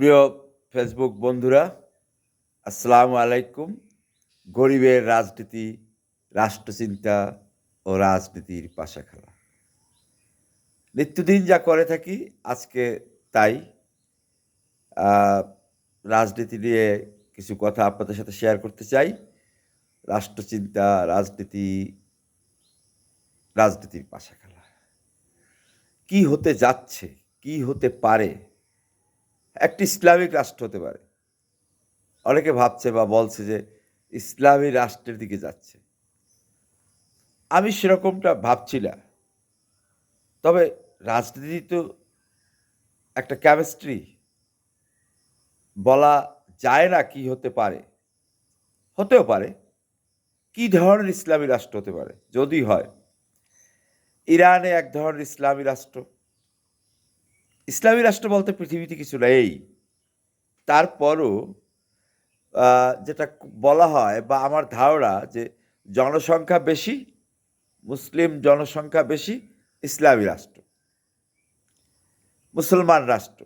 প্রিয় ফেসবুক বন্ধুরা, আসসালামু আলাইকুম। গরিবের রাজনীতি, রাষ্ট্রচিন্তা ও রাজনীতির পাশা খেলা নিত্যদিন যা করে থাকি আজকে তাই। রাজনীতি নিয়ে কিছু কথা আপনাদের সাথে শেয়ার করতে চাই। রাষ্ট্রচিন্তা, রাজনীতি, রাজনীতির পাশা খেলা কি হতে যাচ্ছে, কি হতে পারে একটি ইসলামিক রাষ্ট্র হতে পারে। অনেকে ভাবছে বা বলছে যে ইসলামী রাষ্ট্রের দিকে যাচ্ছে। আমি সেরকমটা ভাবছি না। তবে রাজনীতি তো একটা কেমিস্ট্রি বলা যায় না কি হতে পারে। হতেও পারে। কি ধরনের ইসলামী রাষ্ট্র হতে পারে? যদি হয়, ইরানে এক ধরনের ইসলামী রাষ্ট্র। ইসলামী রাষ্ট্র বলতে পৃথিবীতে কিছু নেই। তারপরও যেটা বলা হয় বা আমার ধারণা যে জনসংখ্যা বেশি, মুসলিম জনসংখ্যা বেশি, ইসলামী রাষ্ট্র, মুসলমান রাষ্ট্র।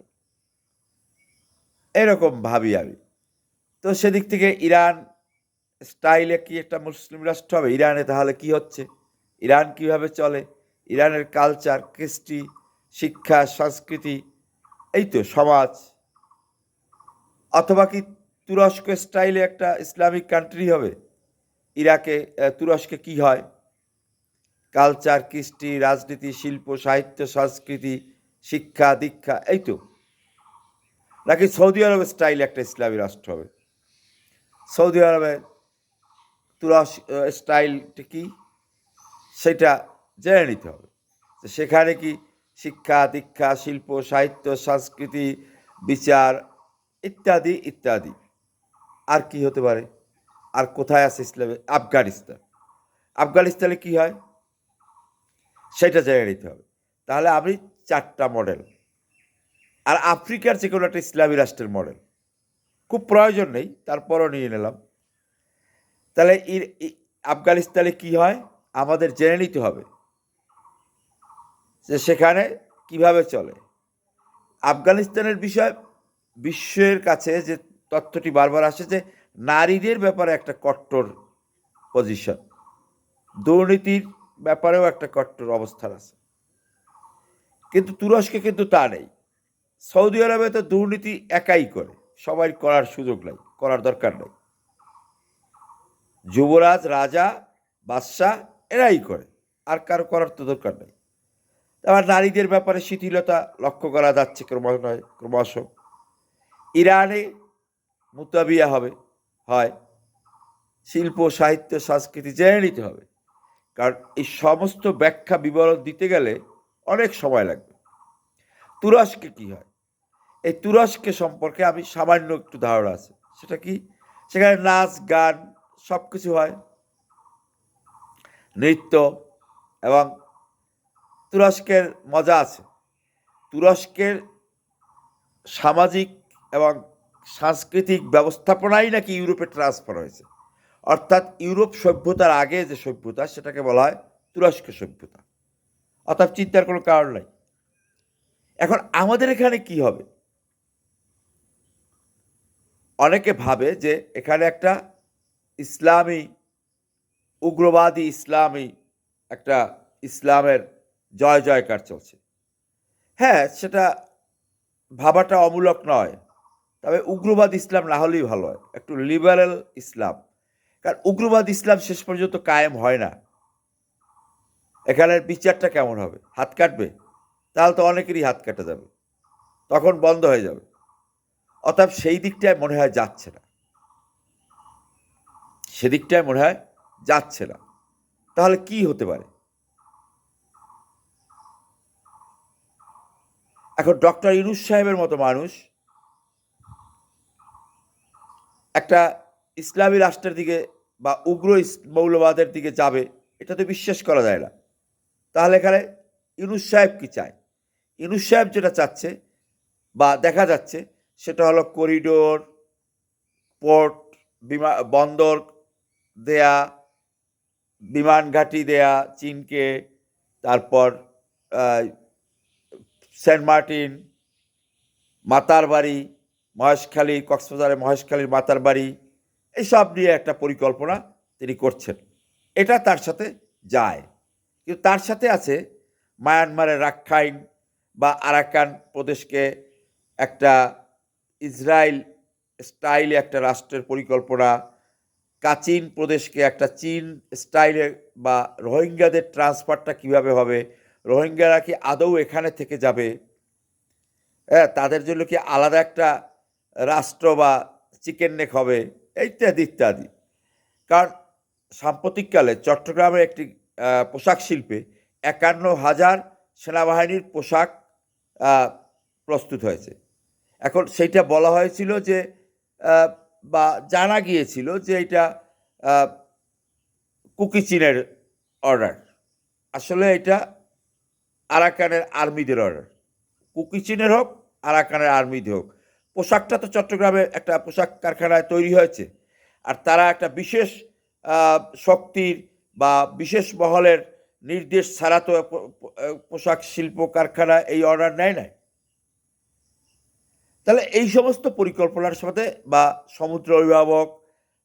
এরকম ভাবি আমি। তো সেদিক থেকে ইরান স্টাইলে কি একটা মুসলিম রাষ্ট্র হবে? ইরানে তাহলে কি হচ্ছে? ইরান কীভাবে চলে? ইরানের কালচার, কৃষ্টি শিক্ষা, সংস্কৃতি, এই তো সমাজ, অথবা কি তুরস্ক স্টাইলে একটা ইসলামিক কান্ট্রি হবে? ইরাকে তুরস্কে কি হয়? কালচার কৃষ্টি, রাজনীতি, শিল্প, সাহিত্য, সংস্কৃতি, শিক্ষা, দীক্ষা, এই তো। নাকি সৌদি আরব স্টাইলে একটা ইসলামী রাষ্ট্র হবে? সৌদি আরবে তুরস্ক স্টাইলটা কি? সেটা জেনে নিতে হবে। সেখানে কি শিক্ষা, দীক্ষা, শিল্প, সাহিত্য, সংস্কৃতি, বিচার ইত্যাদি ইত্যাদি। আর কি হতে পারে? আর কোথায় আছে ইসলামে? আফগানিস্তান। আফগানিস্তানে কি হয়? সেটা জেনে নিতে হবে। তাহলে আমি চারটা মডেল আর আফ্রিকার যে কোনো একটা ইসলামী রাষ্ট্রের মডেল খুব প্রয়োজন নেই, তারপরও নিয়ে নিলাম। তাহলে আফগানিস্তানে কি হয়? আমাদের জেনে নিতে হবে। যে সেখানে কীভাবে চলে। আফগানিস্তানের বিষয়, বিশ্বের কাছে যে তথ্যটি বারবার আসে যে নারীদের ব্যাপারে একটা কট্টর পজিশন দুর্নীতির ব্যাপারেও একটা কট্টর অবস্থান আছে। কিন্তু তুরস্কে কিন্তু তা নেই। সৌদি আরবে তো দুর্নীতি একাই করে। সবাই করার সুযোগ নাই, করার দরকার নেই। যুবরাজ, রাজা, বাদশাহ, এরাই করে। আর কারও করার তো দরকার নেই। আবার নারীদের ব্যাপারে শিথিলতা লক্ষ্য করা যাচ্ছে ক্রমশ ক্রমশ। ইরানে মুতাবিয়া হবে, হয় শিল্প, সাহিত্য, সংস্কৃতি জেনে নিতে হবে। কারণ এই সমস্ত ব্যাখ্যা বিবরণ দিতে গেলে অনেক সময় লাগবে। তুরস্কে কি হয়? এই তুরস্কে সম্পর্কে আমি সামান্য একটু ধারণা আছে। সেটা কি? সেখানে নাচ, গান সব কিছু হয়। নৃত্য এবং তুরস্কের মজা আছে। তুরস্কের সামাজিক এবং সাংস্কৃতিক ব্যবস্থাপনাই নাকি ইউরোপে ট্রান্সফার হয়েছে। অর্থাৎ ইউরোপ সভ্যতার আগে যে সভ্যতা, সেটাকে বলা হয় তুরস্ক সভ্যতা। অর্থাৎ চিন্তার কোনো কারণ নাই। এখন আমাদের এখানে কি হবে? অনেকে ভাবে যে এখানে একটা ইসলামী, উগ্রবাদী ইসলামী, একটা ইসলামের জয় জয়কার চলছে। হ্যাঁ সেটা ভাবাটা অমূলক নয়। তবে উগ্রবাদ ইসলাম না হলেই ভালো হয়। একটু লিবারেল ইসলাম। কারণ উগ্রবাদ ইসলাম শেষ পর্যন্ত কায়েম হয় না। এখানের বিচারটা কেমন হবে? হাত কাটবে? তাহলে তো অনেকেরই হাত কাটা যাবে। তখন বন্ধ হয়ে যাবে। অতএব সেই দিকটায় মনে হয় যাচ্ছে না। সেদিকটায় মনে হয় যাচ্ছে না। তাহলে কি হতে পারে? এখন ডক্টর ইনুস সাহেবের মতো মানুষ, একটা ইসলামী রাষ্ট্রের দিকে বা উগ্র মৌলবাদের দিকে যাবে, এটা তো বিশ্বাস করা যায় না। তাহলে এখানে ইনুস সাহেব কি চায়? ইনুস সাহেব যেটা চাচ্ছে বা দেখা যাচ্ছে, সেটা হলো করিডোর, পোর্ট, বিমা, বন্দর দেয়া বিমান ঘাঁটি দেয়া, চীনকে, তারপর সেন্ট মার্টিন, মাতার বাড়ি মহেশখালী কক্সবাজারে মহেশখালীর মাতার বাড়ি এইসব নিয়ে একটা পরিকল্পনা তিনি করছেন। এটা তার সাথে যায়। কিন্তু তার সাথে আছে মায়ানমারের রাখাইন বা আরাকান প্রদেশকে একটা ইসরায়েল স্টাইলে একটা রাষ্ট্রের পরিকল্পনা, কাচিন প্রদেশকে একটা চীন স্টাইলে বা রোহিঙ্গাদের ট্রান্সফারটা কীভাবে হবে রোহিঙ্গারা কি আদৌ এখানে থেকে যাবে? হ্যাঁ তাদের জন্য কি আলাদা একটা রাষ্ট্র বা চিকেন নেক হবে? ইত্যাদি ইত্যাদি। কারণ সাম্প্রতিককালে চট্টগ্রামের একটি পোশাক শিল্পে একান্ন হাজার সেনাবাহিনীর পোশাক প্রস্তুত হয়েছে। এখন সেইটা বলা হয়েছিল যে বা জানা গিয়েছিল যে এটা কুকি চীনের অর্ডার। আসলে এটা আরাকানের আর্মিদের অর্ডার কুকি চীনের হোক, আরাকানের আর্মিদের হোক। পোশাকটা তো চট্টগ্রামে একটা পোশাক কারখানায় তৈরি হয়েছে। আর তারা একটা বিশেষ শক্তির বা বিশেষ মহলের নির্দেশ ছাড়া তো পোশাক শিল্প কারখানা এই অর্ডার নেয় নাই। তাহলে এই সমস্ত পরিকল্পনার সাথে বা সমুদ্র অভিভাবক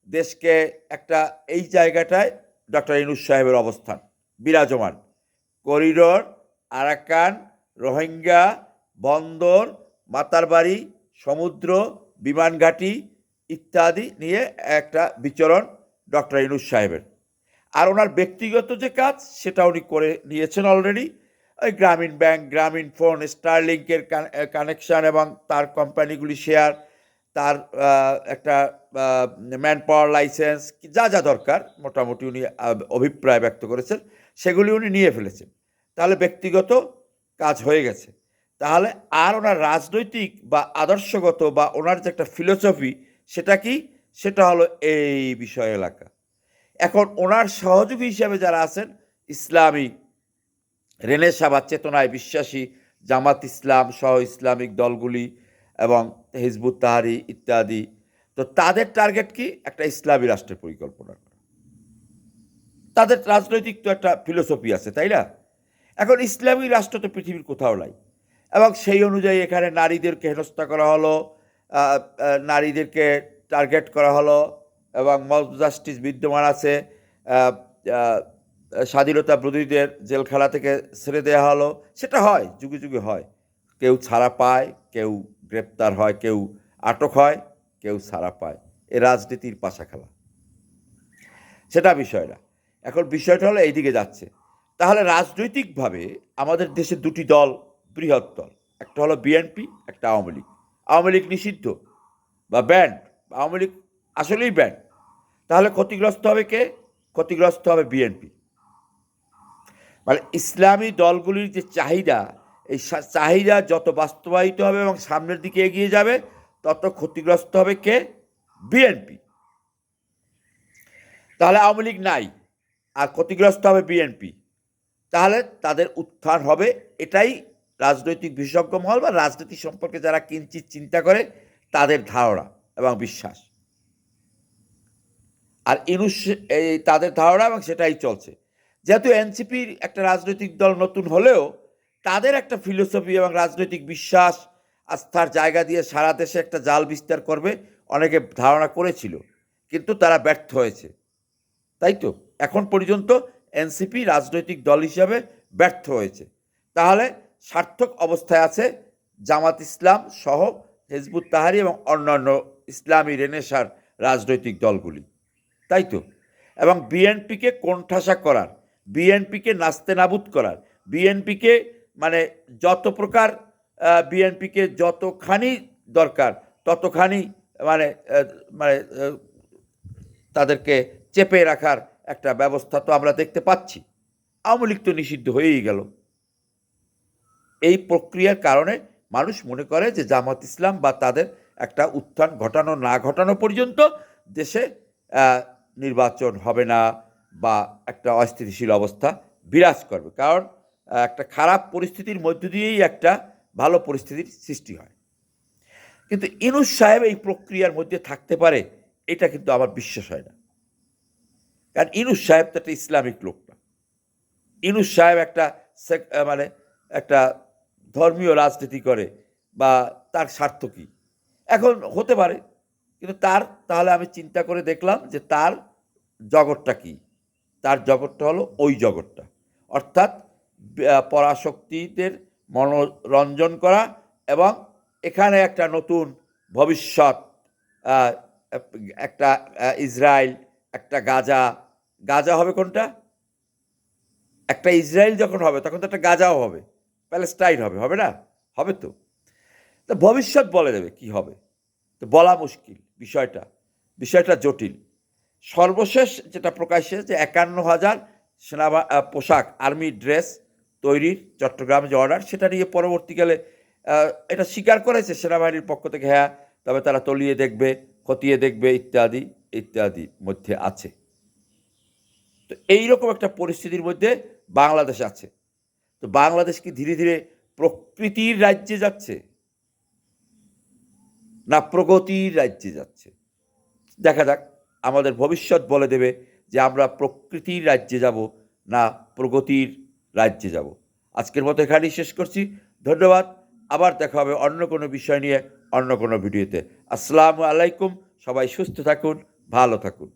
দেশকে একটা এই জায়গাটায় ডক্টর ইনুস সাহেবের অবস্থান। বিরাজমান। করিডোর আরাকান, রোহিঙ্গা, বন্দর, মাতারবাড়ি, সমুদ্র বিমানঘাটি ইত্যাদি নিয়ে একটা বিচরণ ডক্টর ইনুস সাহেবের। আর ওনার ব্যক্তিগত যে কাজ, সেটা উনি করে নিয়েছেন অলরেডি ওই গ্রামীণ ব্যাংক, গ্রামীণ ফোন, স্টারলিংকের কানেকশন এবং তার কোম্পানিগুলি শেয়ার তার একটা ম্যান পাওয়ার লাইসেন্স যা যা দরকার, মোটামুটি উনি অভিপ্রায় ব্যক্ত করেছেন, সেগুলি উনি নিয়ে ফেলেছেন। তাহলে ব্যক্তিগত কাজ হয়ে গেছে। তাহলে আর ওনার রাজনৈতিক বা আদর্শগত বা ওনার যে একটা ফিলোসফি সেটা কি? সেটা হলো এই বিষয় এলাকা। এখন ওনার সহযোগী হিসাবে যারা আছেন, ইসলামী রেনেসা বা চেতনায় বিশ্বাসী জামাত ইসলাম, সহ ইসলামিক দলগুলি এবং হিজবুত তাহারি ইত্যাদি, তো তাদের টার্গেট কি? একটা ইসলামী রাষ্ট্রের পরিকল্পনা তাদের রাজনৈতিক তো একটা ফিলোসফি আছে, তাই না? এখন ইসলামী রাষ্ট্র তো পৃথিবীর কোথাও নাই। এবং সেই অনুযায়ী এখানে নারীদেরকে হেনস্থা করা হলো নারীদেরকে টার্গেট করা হলো, এবং মব জাস্টিস বিদ্যমান আছে স্বাধীনতা বিরোধীদের জেলখানা থেকে ছেড়ে দেওয়া হলো। সেটা হয়, যুগে যুগে হয়। কেউ ছাড়া পায়, কেউ গ্রেপ্তার হয়, কেউ আটক হয়, কেউ ছাড়া পায়। এ রাজনীতির পাশা খেলা সেটা বিষয় না। এখন বিষয়টা হলো এইদিকে যাচ্ছে। তাহলে রাজনৈতিকভাবে আমাদের দেশে দুটি দল বৃহৎ দল। একটা হলো বিএনপি একটা আওয়ামী লীগ। আওয়ামী লীগ নিষিদ্ধ বা ব্যান্ড আওয়ামী লীগ আসলেই ব্যান্ড তাহলে ক্ষতিগ্রস্ত হবে কে? ক্ষতিগ্রস্ত হবে বিএনপি মানে ইসলামী দলগুলির যে চাহিদা, এই চাহিদা যত বাস্তবায়িত হবে এবং সামনের দিকে এগিয়ে যাবে, তত ক্ষতিগ্রস্ত হবে কে? বিএনপি তাহলে আওয়ামী লীগ নাই, আর ক্ষতিগ্রস্ত হবে বিএনপি তাহলে তাদের উত্থান হবে। এটাই রাজনৈতিক বিশেষজ্ঞ মহল বা রাজনীতি সম্পর্কে যারা কিঞ্চিত চিন্তা করে, তাদের ধারণা এবং বিশ্বাস। আর ইনুস, এই তাদের ধারণা এবং সেটাই চলছে। যেহেতু এনসিপির একটা রাজনৈতিক দল নতুন হলেও, তাদের একটা ফিলোসফি এবং রাজনৈতিক বিশ্বাস, আস্থার জায়গা দিয়ে সারা দেশে একটা জাল বিস্তার করবে অনেকে ধারণা করেছিল। কিন্তু তারা ব্যর্থ হয়েছে। তাই তো? এখন পর্যন্ত এনসিপি রাজনৈতিক দল হিসাবে ব্যর্থ হয়েছে। তাহলে সার্থক অবস্থায় আছে জামাত ইসলাম সহ হেজবুত তাহারি এবং অন্যান্য ইসলামী রেনেসার রাজনৈতিক দলগুলি। তাই তো? এবং বিএনপিকে কোণঠাসা করার, বিএনপিকে নাস্তে নাবুদ করার, বিএনপিকে মানে যত প্রকার বিএনপিকে যতখানি দরকার, ততখানি মানে মানে তাদেরকে চেপে রাখার একটা ব্যবস্থা তো আমরা দেখতে পাচ্ছি। আওয়ামী লীগ তো নিষিদ্ধ হয়েই গেল। এই প্রক্রিয়ার কারণে মানুষ মনে করে যে জামাত ইসলাম বা তাদের একটা উত্থান ঘটানো না ঘটানো পর্যন্ত দেশে নির্বাচন হবে না বা একটা অস্থিতিশীল অবস্থা বিরাজ করবে। কারণ একটা খারাপ পরিস্থিতির মধ্য দিয়েই একটা ভালো পরিস্থিতির সৃষ্টি হয়। কিন্তু ইনুস সাহেব এই প্রক্রিয়ার মধ্যে থাকতে পারে, এটা কিন্তু আমার বিশ্বাস হয় না। কারণ ইনুস সাহেব তো একটা ইসলামিক লোক না। ইনুস সাহেব একটা মানে একটা ধর্মীয় রাজনীতি করে বা তার স্বার্থ কী? এখন হতে পারে, কিন্তু তার তাহলে আমি চিন্তা করে দেখলাম যে তার জগৎটা কি? তার জগৎটা হলো ওই জগৎটা। অর্থাৎ পরাশক্তিদের মনোরঞ্জন করা এবং এখানে একটা নতুন ভবিষ্যৎ একটা ইসরায়েল একটা গাজা গাজা হবে কোনটা? একটা ইসরায়েল যখন হবে, তখন তো একটা গাজাও হবে, প্যালেস্টাইন হবে হবে না? হবে তো। তা ভবিষ্যৎ বলে দেবে কি হবে। তো বলা মুশকিল বিষয়টা বিষয়টা জটিল। সর্বশেষ যেটা প্রকাশ্যে যে একান্ন হাজার সেনা পোশাক, আর্মি ড্রেস তৈরির চট্টগ্রামে যে অর্ডার সেটা নিয়ে পরবর্তীকালে এটা স্বীকার করেছে সেনাবাহিনীর পক্ষ থেকে হ্যাঁ তবে তারা তলিয়ে দেখবে। খতিয়ে দেখবে ইত্যাদি ইত্যাদি মধ্যে আছে। তো এইরকম একটা পরিস্থিতির মধ্যে বাংলাদেশ আছে। তো বাংলাদেশ কি ধীরে ধীরে প্রকৃতির রাজ্যে যাচ্ছে? না প্রগতির রাজ্যে যাচ্ছে? দেখা যাক, আমাদের ভবিষ্যৎ বলে দেবে যে আমরা প্রকৃতির রাজ্যে যাব, না প্রগতির রাজ্যে যাব। আজকের মতো এখানেই শেষ করছি। ধন্যবাদ। আবার দেখা হবে অন্য কোনো বিষয় নিয়ে। অন্য কোনো ভিডিওতে। আসসালামু আলাইকুম সবাই সুস্থ থাকুন ভালো থাকুন।